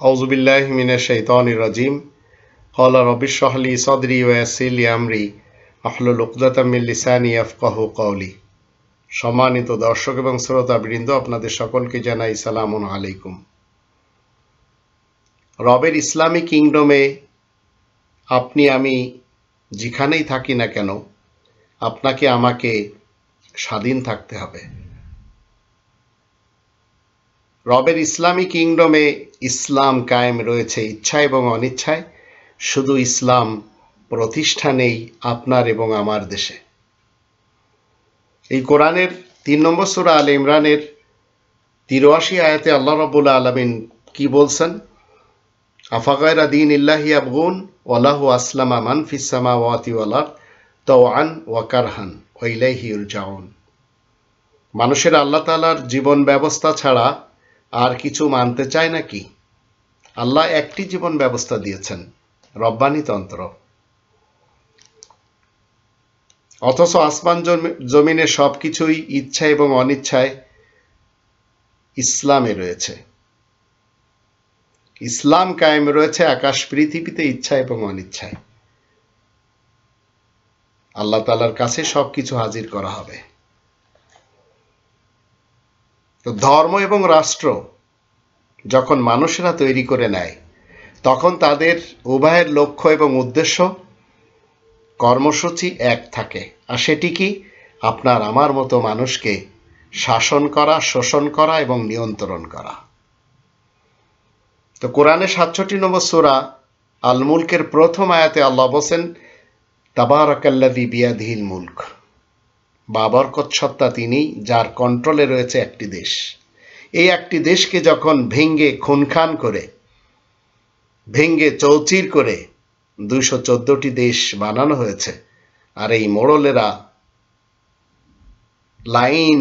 আউজুবিল্লাহ মিনা শৈতানির রাজিম। কলা রবিশ শাহলি সদরি ওয়াসিল আমরি। আহলুল উকদাতামিল লিসানি আফকাহ কৌলি সম্মানিত দর্শক এবং শ্রোতা বৃন্দ আপনাদের সকলকে জানাই সালাম আলাইকুম। রবের ইসলামী কিংডমে আপনি, আমি যেখানেই থাকি না কেন, আপনাকে, আমাকে স্বাধীন থাকতে হবে। রবের ইসলামী কিংডমে ইসলাম কায়েম রয়েছে ইচ্ছা এবং অনিচ্ছায়, শুধু ইসলাম প্রতিষ্ঠা নেই আপনার এবং আমার দেশে। এই কোরআনের তিন নম্বর সুরা আল ইমরানের তিরাশি আয়াতে আল্লাহ রবুল্লা আলমিন কি বলছেন? আফাগায়রা দিন ইল্লাহি আবগুন ওয়ালাহু আসলামা মান ফিসামা ওয়াতি ওয়ালার তওয়ান ওয়াকারহান ওইলাইহি উরজাউন মানুষের আল্লাহ তালার জীবন ব্যবস্থা ছাড়া আর কিছু মানতে চায় নাকি? আল্লাহ একটি জীবন ব্যবস্থা দিয়েছেন, রব্বানি তন্ত্র। অথচ আসমান জমি- জমিনে সবকিছুই ইচ্ছা এবং অনিচ্ছায় ইসলামে রয়েছে। ইসলাম কায়েম রয়েছে আকাশ, পৃথিবীতে ইচ্ছা এবং অনিচ্ছায়। আল্লাহ তালার কাছে সবকিছু হাজির করা হবে তো ধর্ম এবং রাষ্ট্র যখন মানুষেরা তৈরি করে নেয়, তখন তাদের উভয়ের লক্ষ্য এবং উদ্দেশ্য কর্মসূচি এক থাকে। আর সেটি কি? আপনার, আমার মতো মানুষকে শাসন করা, শোষণ করা এবং নিয়ন্ত্রণ করা। তো কোরআনে সাতষট্টি নম্বর সুরা আল মুলকের প্রথম আয়াতে আল্লাহ বসেন তাবারাকাল্লাদি বিয়াধিল মুলক। বাবরকত সত্তা তিনি যার কন্ট্রোলে রয়েছে একটি দেশ। এই একটি দেশকে যখন ভেঙ্গে খুনখান করে, ভেঙ্গে চৌচির করে দুইশো চোদ্দটি দেশ বানানো হয়েছে, আর এই মোড়লেরা লাইন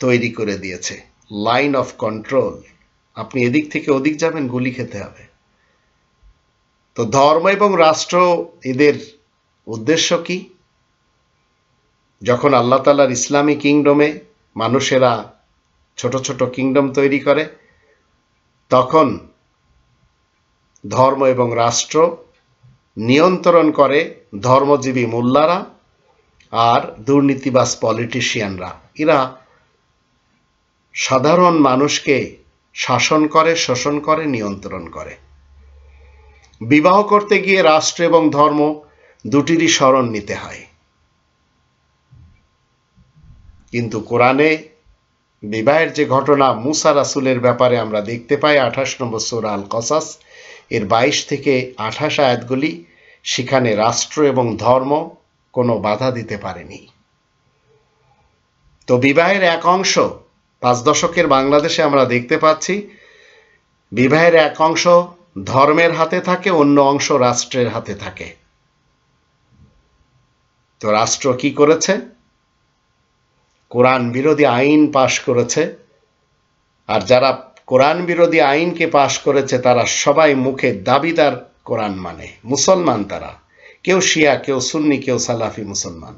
তৈরি করে দিয়েছে, লাইন অফ কন্ট্রোল। আপনি এদিক থেকে ওদিক যাবেন, গুলি খেতে হবে। তো ধর্ম এবং রাষ্ট্র এদের উদ্দেশ্য কি? যখন আল্লাহ তালার ইসলামী কিংডমে মানুষেরা ছোট ছোট কিংডম তৈরি করে, তখন ধর্ম এবং রাষ্ট্র নিয়ন্ত্রণ করে ধর্মজীবী মোল্লারা আর দুর্নীতিবাজ পলিটিশিয়ানরা। এরা সাধারণ মানুষকে শাসন করে, শোষণ করে, নিয়ন্ত্রণ করে। বিবাহ করতে গিয়ে রাষ্ট্র এবং ধর্ম দুটিরই স্মরণ নিতে হয়। কিন্তু কোরআনে বিবাহের যে ঘটনা মুসা রাসুলের ব্যাপারে আমরা দেখতে পাই, আঠাশ নম্বর সোরা আল কসাস এর বাইশ থেকে আঠাশ আয়াতগুলি সেখানে রাষ্ট্র এবং ধর্ম কোনো বাধা দিতে পারেনি। তো বিবাহের এক অংশ, পাঁচ দশকের বাংলাদেশে আমরা দেখতে পাচ্ছি, বিবাহের এক অংশ ধর্মের হাতে থাকে, অন্য অংশ রাষ্ট্রের হাতে থাকে। তো রাষ্ট্র কি করেছে? কোরআন বিরোধী আইন পাশ করেছে, আর যারা কোরআন বিরোধী আইনকে পাশ করেছে, তারা সবাই মুখে দাবিদার কোরআন মানে মুসলমান তারা। কেউ শিয়া, কেউ সুন্নি, কেউ সালাফি মুসলমান।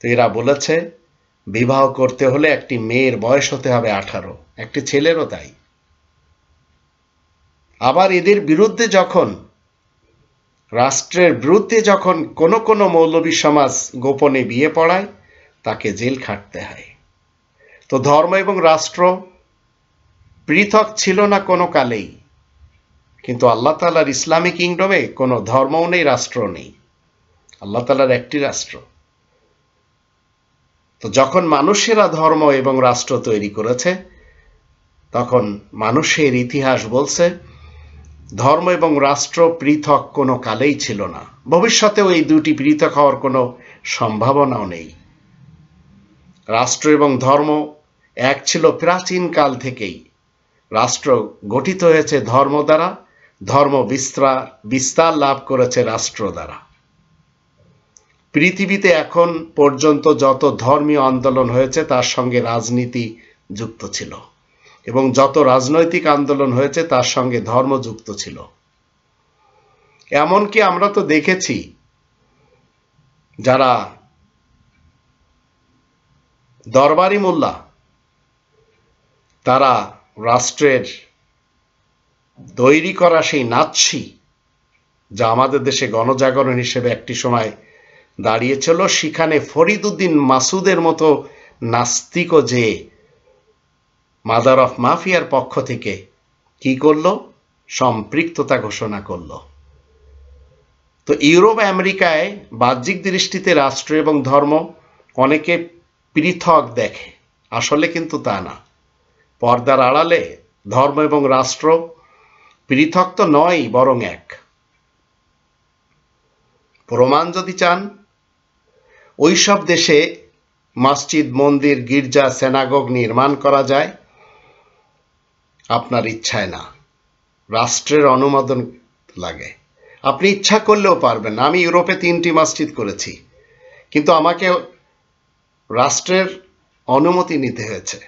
তো এরা বলেছে, বিবাহ করতে হলে একটি মেয়ের বয়স হতে হবে আঠারো, একটি ছেলেরও তাই। আবার এদের বিরুদ্ধে যখন, রাষ্ট্রের বিরুদ্ধে যখন কোনো কোনো মৌলবী সমাজ গোপনে বিয়ে পড়ায় তাকে জেল খাটতে হয়। তো ধর্ম এবং রাষ্ট্র পৃথক ছিল না কোনো কালেই। কিন্তু আল্লাহ তালার ইসলামী কিংডমে কোনো ধর্মও নেই রাষ্ট্র নেই। আল্লাহ তালার একটি রাষ্ট্র। তো যখন মানুষেরা ধর্ম এবং রাষ্ট্র তৈরি করেছে, তখন মানুষের ইতিহাস বলছে, ধর্ম এবং রাষ্ট্র পৃথক কোনো কালেই ছিল না। ভবিষ্যতেও এই দুটি পৃথক হওয়ার কোনো সম্ভাবনাও নেই। রাষ্ট্র এবং ধর্ম এক ছিল প্রাচীন কাল থেকেই। রাষ্ট্র গঠিত হয়েছে ধর্ম দ্বারা, ধর্ম বিস্তার বিস্তার লাভ করেছে রাষ্ট্র দ্বারা। পৃথিবীতে এখন পর্যন্ত যত ধর্মীয় আন্দোলন হয়েছে, তার সঙ্গে রাজনীতি যুক্ত ছিল এবং যত রাজনৈতিক আন্দোলন হয়েছে, তার সঙ্গে ধর্ম যুক্ত ছিল। এমনকি আমরা তো দেখেছি, যারা দরবারি মোল্লা, তারা রাষ্ট্রের তৈরি করা সেই নাৎসি যা আমাদের দেশে গণজাগরণ হিসেবে একটি সময় দাঁড়িয়েছিল, সেখানে ফরিদুদ্দিন মাসুদের মতো নাস্তিকও যে মাদার অফ মাফিয়ার পক্ষ থেকে কি করল? সম্পৃক্ততা ঘোষণা করল। তো ইউরোপ, আমেরিকায় বাহ্যিক দৃষ্টিতে রাষ্ট্র এবং ধর্ম অনেকে পৃথক দেখে। আসলে কিন্তু তা না। পর্দার আড়ালে ধর্ম এবং রাষ্ট্র পৃথক তো নয়, বরং এক। প্রমাণ যদি চান, ওইসব দেশে মসজিদ, মন্দির, গির্জা, সেনাগোগ নির্মাণ করা যায়, আপনার ইচ্ছায় না। রাষ্ট্রের অনুমোদন লাগে। আপনি ইচ্ছা করলেও পারবেন আমি ইউরোপে তিনটি মসজিদ করেছি। কিন্তু আমাকে রাষ্ট্রের অনুমতি নিতে হয়েছে।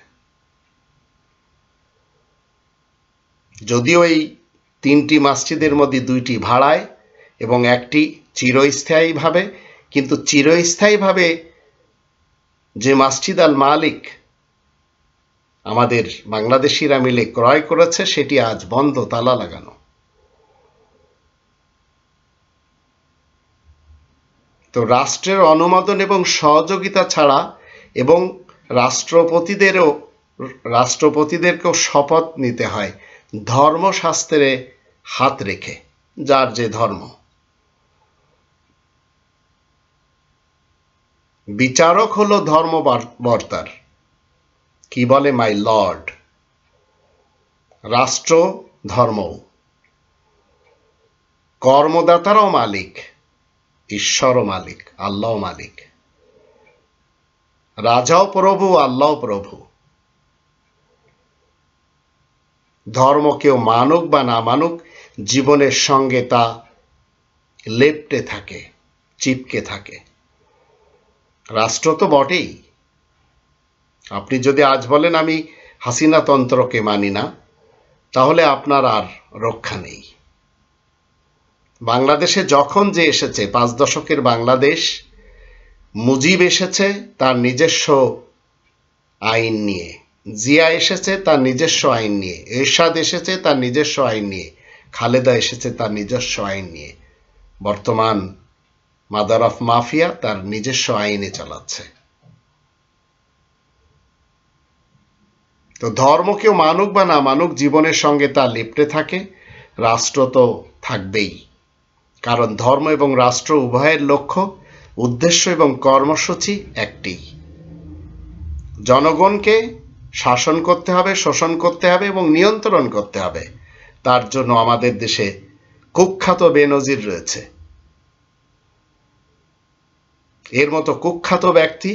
যদিও এই তিনটি মসজিদের মধ্যে দুইটি ভাড়ায় এবং একটি চিরস্থায়ীভাবে, কিন্তু চিরস্থায়ীভাবে যে মসজিদ আল মালিক আমাদের বাংলাদেশিরা মিলে ক্রয় করেছে, সেটি আজ বন্ধ, তালা লাগানো। রাষ্ট্রের অনুমোদন এবং সহযোগিতা ছাড়া এবং রাষ্ট্রপতিদেরও, রাষ্ট্রপতিদেরকেও শপথ নিতে হয় ধর্মশাস্ত্রে হাত রেখে, যার যে ধর্ম। বিচারক হলো ধর্মবর্তার, কি বলে মাই লর্ড? রাষ্ট্র ধর্ম কর্মদাতারাও মালিক। ঈশ্বরও মালিক আল্লাহ মালিক। রাজাও প্রভু আল্লাহ প্রভু। ধর্ম কেউ মানুক বা না মানুক, জীবনের সঙ্গে তা লেপটে থাকে, চিপকে থাকে। রাষ্ট্র তো বটেই। আপনি যদি আজ বলেন, আমি হাসিনা তন্ত্রকে মানি না, তাহলে আপনার আর রক্ষা নেই। বাংলাদেশে যখন যে এসেছে, পাঁচ দশকের বাংলাদেশ, মুজিব এসেছে তার নিজস্ব আইন নিয়ে। জিয়া এসেছে তার নিজস্ব আইন নিয়ে। এরশাদ এসেছে তার নিজস্ব আইন নিয়ে। খালেদা এসেছে তার নিজস্ব আইন নিয়ে। বর্তমান মাদার অফ মাফিয়া তার নিজস্ব আইনে চালাচ্ছে। তো ধর্ম কেউ মানুক বা না মানুক, জীবনের সঙ্গে তা লিপ্টে থাকে, রাষ্ট্র তো থাকবেই। কারণ ধর্ম এবং রাষ্ট্র উভয়ের লক্ষ্য, উদ্দেশ্য এবং কর্মসূচি একটি। জনগণকে শাসন করতে হবে, শোষণ করতে হবে এবং নিয়ন্ত্রণ করতে হবে। তার জন্য আমাদের দেশে কুখ্যাত বেনজির রয়েছে। এর মতো কুখ্যাত ব্যক্তি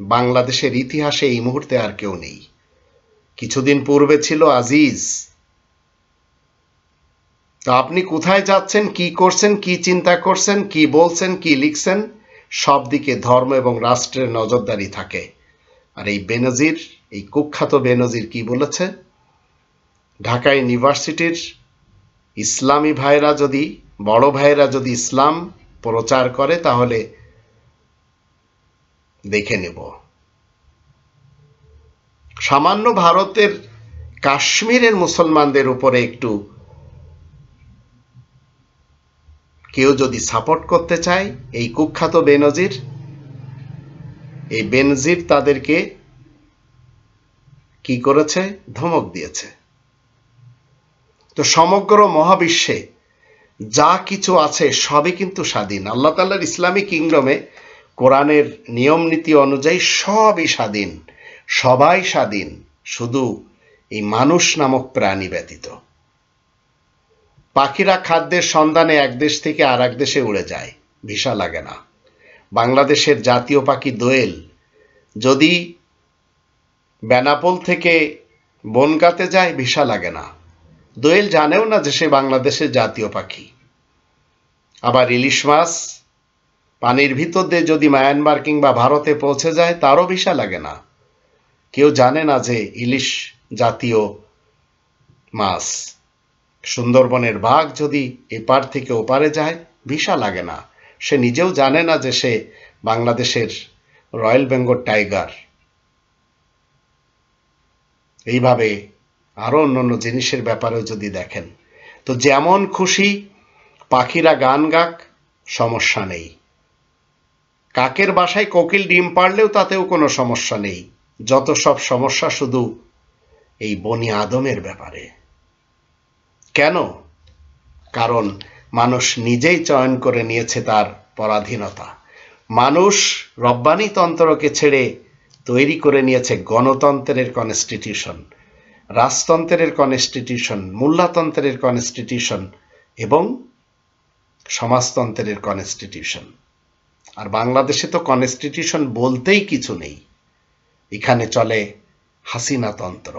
বাংলাদেশের ইতিহাসে এই মুহূর্তে আর কেউ নেই। কিছুদিন পূর্বে ছিল আজিজ তো আপনি কোথায় যাচ্ছেন, কি করছেন, কি চিন্তা করছেন, কি বলছেন, কি লিখছেন, সব দিকে ধর্ম এবং রাষ্ট্রের নজরদারি থাকে। আর এই বেনজির, এই কুখ্যাত বেনজির কি বলেছে? ঢাকা ইউনিভার্সিটির ইসলামী ভাইরা যদি, বড় ভাইরা যদি ইসলাম প্রচার করে, তাহলে দেখে নেব। সামান্য ভারতের কাশ্মীরের মুসলমানদের উপরে একটু কেউ যদি সাপোর্ট করতে চায়, এই কুখ্যাত বেনজির, এই বেনজির তাদেরকে কি করেছে? ধমক দিয়েছে। তো সমগ্র মহাবিশ্বে যা কিছু আছে সবই কিন্তু স্বাধীন। আল্লাহ তাল্লার ইসলামী কিংডমে কোরআনের নিয়ম নীতি অনুযায়ী সবই স্বাধীন। সবাই স্বাধীন। শুধু এই মানুষ নামক প্রাণী ব্যতীত। পাখিরা খাদ্যের সন্ধানে এক দেশ থেকে আর এক দেশে উড়ে যায়। ভিসা লাগে না। বাংলাদেশের জাতীয় পাখি দোয়েল। যদি বেনাপোল থেকে বনগাতে যায়, ভিসা লাগে না। দোয়েল জানেও না যে সে বাংলাদেশের জাতীয় পাখি। আবার ইলিশ মাছ, পানির ভিতর দিয়ে যদি মায়ানমার কিংবা ভারতে পৌঁছে যায়, তারও ভিসা লাগে না। কেউ জানে না যে ইলিশ জাতীয় মাছ। সুন্দরবনের বাঘ যদি এপার থেকে ওপারে যায় ভিসা লাগে না। সে নিজেও জানে না যে সে বাংলাদেশের রয়্যাল বেঙ্গল টাইগার। এইভাবে আরও অন্যান্য জিনিসের ব্যাপারেও যদি দেখেন, তো যেমন খুশি পাখিরা গান গাক, সমস্যা নেই। কাকের বাসায় কোকিল ডিম পারলেও তাতেও কোনো সমস্যা নেই। যত সব সমস্যা শুধু এই বনি আদমের ব্যাপারে। কেন? কারণ মানুষ নিজেই চয়ন করে নিয়েছে তার পরাধীনতা। মানুষ রব্বানি তন্ত্রকে ছেড়ে তৈরি করে নিয়েছে গণতন্ত্রের কনস্টিটিউশন রাজতন্ত্রের কনস্টিটিউশন মূল্যতন্ত্রের কনস্টিটিউশন এবং সমাজতন্ত্রের কনস্টিটিউশন আর বাংলাদেশে তো কনস্টিটিউশন বলতেই কিছু নেই। এখানে চলে হাসিনাতন্ত্র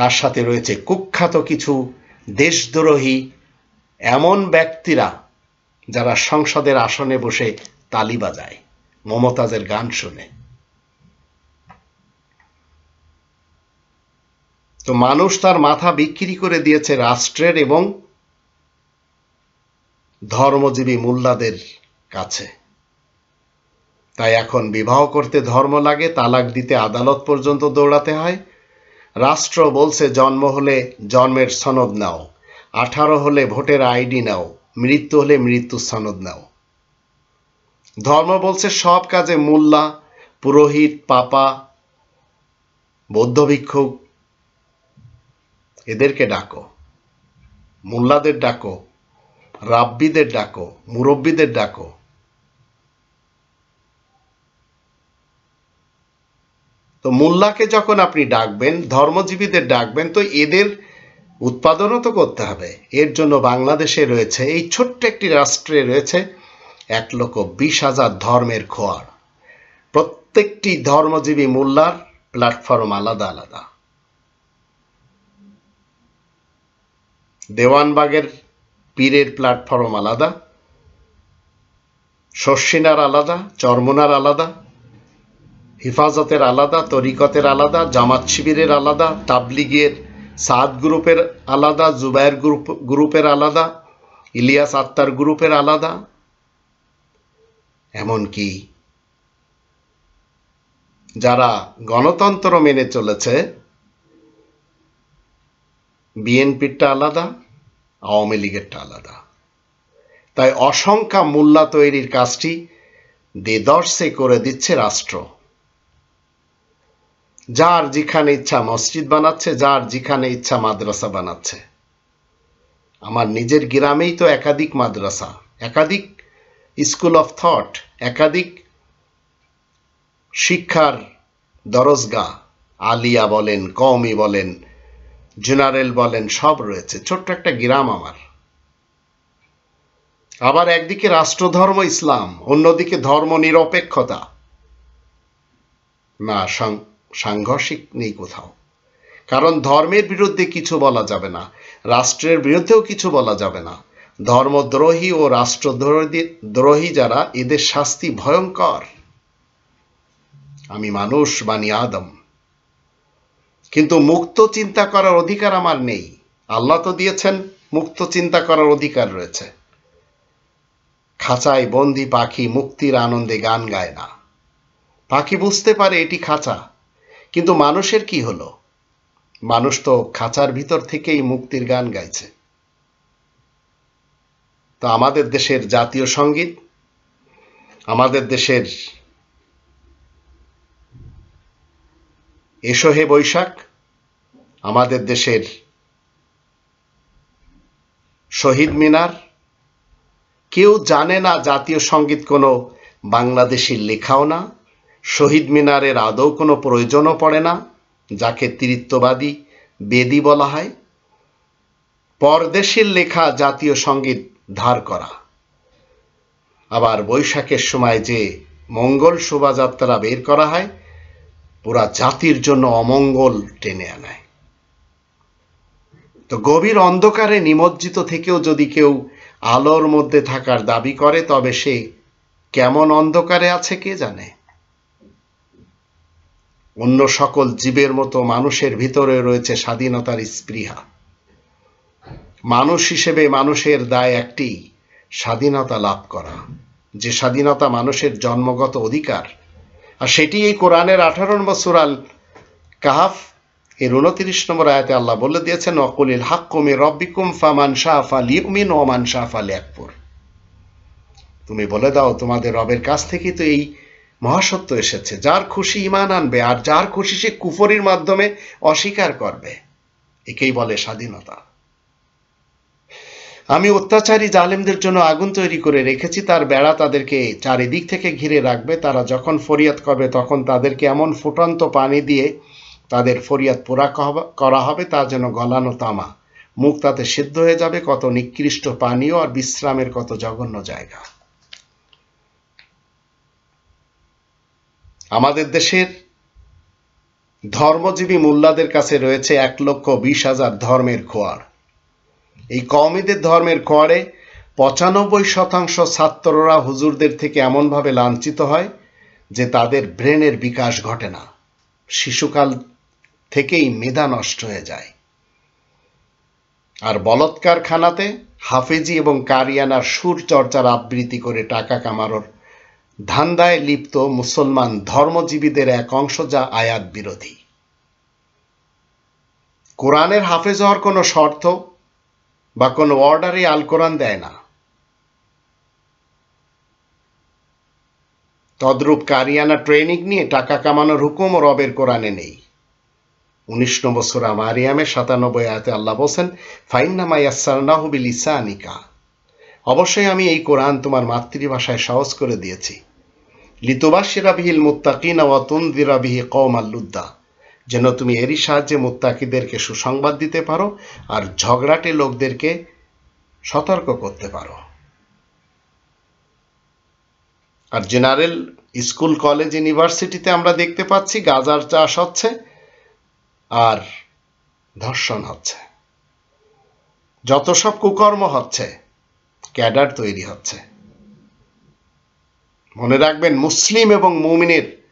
তার সাথে রয়েছে কুখ্যাত কিছু দেশদ্রোহী এমন ব্যক্তিরা যারা সংসদের আসনে বসে তালি বাজায়। মমতাজের গান শুনে। তো মানুষ তার মাথা বিক্রি করে দিয়েছে রাষ্ট্রের এবং ধর্মজীবী মোল্লাদের কাছে। তাই এখন বিবাহ করতে ধর্ম লাগে, তালাক দিতে আদালত পর্যন্ত দৌড়াতে হয়। রাষ্ট্র বলছে জন্ম হলে জন্মের সনদ নাও, আঠারো হলে ভোটের আইডি নাও, মৃত্যু হলে মৃত্যুর সনদ নাও। ধর্ম বলছে সব কাজে মোল্লা, পুরোহিত, পাপা, বৌদ্ধ ভিক্ষুক, এদেরকে ডাকো। মোল্লাদের ডাকো, রাব্বিদের ডাকো, মুরব্বীদের ডাকো। তো মোল্লাকে যখন আপনি ডাকবেন, ধর্মজীবীদের ডাকবেন, তো এদের উৎপাদনও তো করতে হবে। এর জন্য বাংলাদেশে রয়েছে, এই ছোট্ট একটি রাষ্ট্রে রয়েছে এক লক্ষ বিশ হাজার ধর্মের খোয়ার। প্রত্যেকটি ধর্মজীবী মোল্লার প্ল্যাটফর্ম আলাদা আলাদা। দেওয়ানবাগের পীরের প্ল্যাটফর্ম আলাদা শর্ষিনার আলাদা, চরমনার আলাদা হিফাজতের আলাদা, তরিকতের আলাদা, জামাত শিবিরের আলাদা, তাবলিগের সাদ গ্রুপের আলাদা জুবায়ের গ্রুপ, গ্রুপের আলাদা, ইলিয়াস আত্মার গ্রুপের আলাদা। এমনকি যারা গণতন্ত্র মেনে চলেছে, বিএনপিরটা আলাদা, আওয়ামী লীগেরটা আলাদা। তাই অসংখ্য মোল্লা তৈরির কাজটি দেদর্শে করে দিচ্ছে রাষ্ট্র। যার যেখানে ইচ্ছা মসজিদ বানাচ্ছে, যার যেখানে ইচ্ছা মাদ্রাসা বানাচ্ছে। আমার নিজের গ্রামেই তো একাধিক মাদ্রাসা, একাধিক স্কুল অফ থট, একাধিক শিক্ষার দরজগা, আলিয়া বলেন, কওমি বলেন, জেনারেল বলেন, সব রয়েছে। ছোট্ট একটা গ্রাম আমার। আবার একদিকে রাষ্ট্রধর্ম ইসলাম, অন্যদিকে ধর্ম নিরপেক্ষতা না সাংঘর্ষিক নেই কোথাও। কারণ ধর্মের বিরুদ্ধে কিছু বলা যাবে না, রাষ্ট্রের বিরুদ্ধেও কিছু বলা যাবে না। ধর্মদ্রোহী ও রাষ্ট্রদ্রোহী, দ্রোহী যারা, এদের শাস্তি ভয়ঙ্কর। আমি মানুষ বানি আদম। কিন্তু মুক্ত চিন্তা করার অধিকার আমার নেই। আল্লাহ তো দিয়েছেন, মুক্ত চিন্তা করার অধিকার রয়েছে। খাঁচায় বন্দি পাখি মুক্তির আনন্দে গান গায় না। পাখি বুঝতে পারে এটি খাঁচা। কিন্তু মানুষের কি হলো? মানুষ তো খাঁচার ভিতর থেকেই মুক্তির গান গাইছে। তো আমাদের দেশের জাতীয় সংগীত, আমাদের দেশের এসো হে বৈশাখ, আমাদের দেশের শহীদ মিনার, কেউ জানে না জাতীয় সংগীত কোনো বাংলাদেশি লেখাও না। শহীদ মিনারের আদৌ কোনো প্রয়োজনও পড়ে না, যাকে তৃত্ববাদী বেদি বলা হয়। পরদেশের লেখা জাতীয় সংগীত ধার করা। আবার বৈশাখের সময় যে মঙ্গল শোভাযাত্রা বের করা হয়, পুরা জাতির জন্য অমঙ্গল টেনে আনায়। তো গভীর অন্ধকারে নিমজ্জিত থেকেও যদি কেউ আলোর মধ্যে থাকার দাবি করে, তবে সে কেমন অন্ধকারে আছে কে জানে? অন্য সকল জীবের মতো মানুষের ভিতরে রয়েছে স্বাধীনতার স্পৃহা। মানুষ হিসেবে মানুষের দায় একটি, স্বাধীনতা লাভ করা। যে স্বাধীনতা মানুষের জন্মগত অধিকার, আর সেটি এই কোরআনের আঠারো নম্বর সুরাল কাহাফ, এর উনত্রিশ নম্বর আয়াতে আল্লাহ বলে দিয়েছেন, অকুলিল হাক্কুমি রব্বিকুম ফামান শাহ আলী উমিন ওমান শাহ আলী আকবর তুমি বলে দাও, তোমাদের রবের কাছ থেকেই তো এই মহাসত্য এসেছে। যার খুশি ইমান আনবে, আর যার খুশি সে কুফরির মাধ্যমে অস্বীকার করবে। একেই বলে স্বাধীনতা। আমি অত্যাচারী জালেমদের জন্য আগুন তৈরি করে রেখেছি, তার বেড়া তাদেরকে চারিদিক থেকে ঘিরে রাখবে। তারা যখন ফরিয়াদ করবে, তখন তাদেরকে এমন ফুটন্ত পানি দিয়ে তাদের ফরিয়াদ পোড়া করা হবে, তা যেন গলানো তামা। মুখ তাতে সিদ্ধ হয়ে যাবে, কত নিকৃষ্ট পানীয় আর বিশ্রামের কত জঘন্য জায়গা। আমাদের দেশের ধর্মজীবী মোল্লাদের কাছে রয়েছে এক লক্ষ বিশ হাজার ধর্মের খোয়ার। এই কওমিদের ধর্মের খোয়ারে পঁচানব্বই শতাংশ ছাত্ররা হুজুরদের থেকে এমনভাবে লাঞ্ছিত হয় যে তাদের ব্রেনের বিকাশ ঘটে না। শিশুকাল থেকেই মেধা নষ্ট হয়ে যায়। আর বলৎকার খানাতে হাফেজি এবং কারিয়ানার সুর চর্চার আবৃত্তি করে টাকা কামানোর ধান্দায় লিপ্ত মুসলমান ধর্মজীবীদের এক অংশ যা আয়াত বিরোধী। কোরআনের হাফেজ হওয়ার কোনো শর্ত বা কোনো অর্ডারে আল কোরআন দেয় না। তদ্রূপ কারিয়ানা ট্রেনিং নিয়ে টাকা কামানোর হুকুম রবের কোরআনে নেই। উনিশ নম্বর সুরা মারিয়ামের সাতানব্বই আয়তে আল্লাহ বলছেন, ফাইন্নামা ইয়াসারনাহু বিল ইসানিকা অবশ্যই আমি এই কোরআন তোমার মাতৃভাষায় সহজ করে দিয়েছি। লিতুবাসিরা বিহিল মুত্তাকিনা ওয়া তুনদিরা বিহি কওম আল্লুদ্দা যেন তুমি এরই সাহায্যে মুত্তাকিদেরকে সুসংবাদ দিতে পারো আর ঝগড়াটে লোকদেরকে সতর্ক করতে পারো। আর জেনারেল স্কুল, কলেজ, ইউনিভার্সিটিতে আমরা দেখতে পাচ্ছি গাজার চাষ হচ্ছে আর ধর্ষণ হচ্ছে। যত সব কুকর্ম হচ্ছে, ক্যাডার তৈরি হচ্ছে। মনে রাখবেন, মুসলিম এবং মুমিনের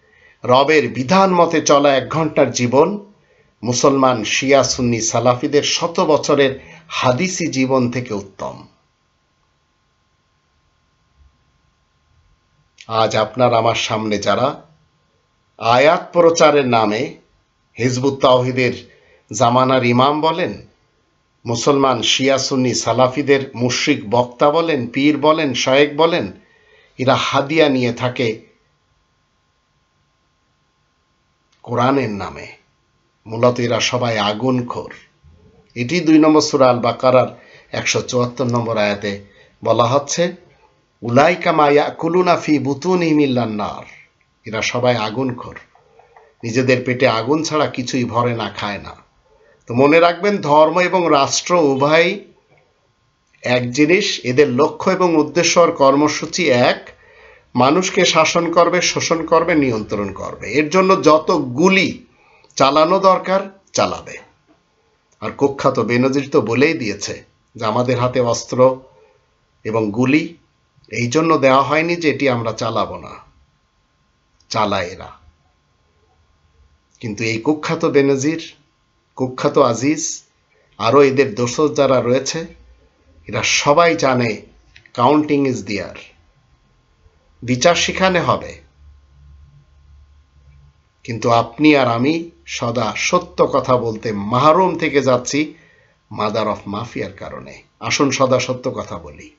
রবের বিধান মতে চলা এক ঘণ্টার জীবন, মুসলমান শিয়া, সুন্নি, সালাফিদের শত বছরের হাদিসি জীবন থেকে উত্তম। আজ আপনার আমার সামনে যারা আয়াত প্রচারের নামে হিজবুত তাওহিদের জামানার ইমাম বলেন, মুসলমান শিয়া, সুন্নি, সালাফিদের মুশ্রিক বক্তা বলেন, পীর বলেন, শয়েক বলেন এরা হাদিয়া নিয়ে থাকে কোরআনের নামে। মূলত এরা সবাই আগুন খোর। এটি দুই নম্বর সুরা আল বাকারার একশো চুয়াত্তর নম্বর আয়াতে বলা হচ্ছে, উলাইকা মায়া কুলুনা ফি বুতুন ইমিল্লান্নার এরা সবাই আগুন খোর। নিজেদের পেটে আগুন ছাড়া কিছুই ভরে না, খায় না। তো মনে রাখবেন, ধর্ম এবং রাষ্ট্র উভয় এক জিনিস, এদের লক্ষ্য এবং উদ্দেশ্য আর কর্মসূচি এক। মানুষকে শাসন করবে, শোষণ করবে, নিয়ন্ত্রণ করবে। এর জন্য যত গুলি চালানো দরকার, চালাবে। আর কুখ্যাত বেনজির তো বলেই দিয়েছে যে আমাদের হাতে অস্ত্র এবং গুলি, এই জন্য দেওয়া হয়নি যে এটি আমরা চালাবো না, চালায় এরা। কিন্তু এই কুখ্যাত বেনজির, কুখ্যাত আজিজ, আরও এদের দোষর যারা রয়েছে এরা সবাই জানে কাউন্টিং ইজ দিয়ার বিচার সেখানে হবে। কিন্তু আপনি আর আমি সদা সত্য কথা বলতে মাহরুম থেকে যাচ্ছি মাদার অফ মাফিয়ার কারণে। আসুন সদা সত্য কথা বলি।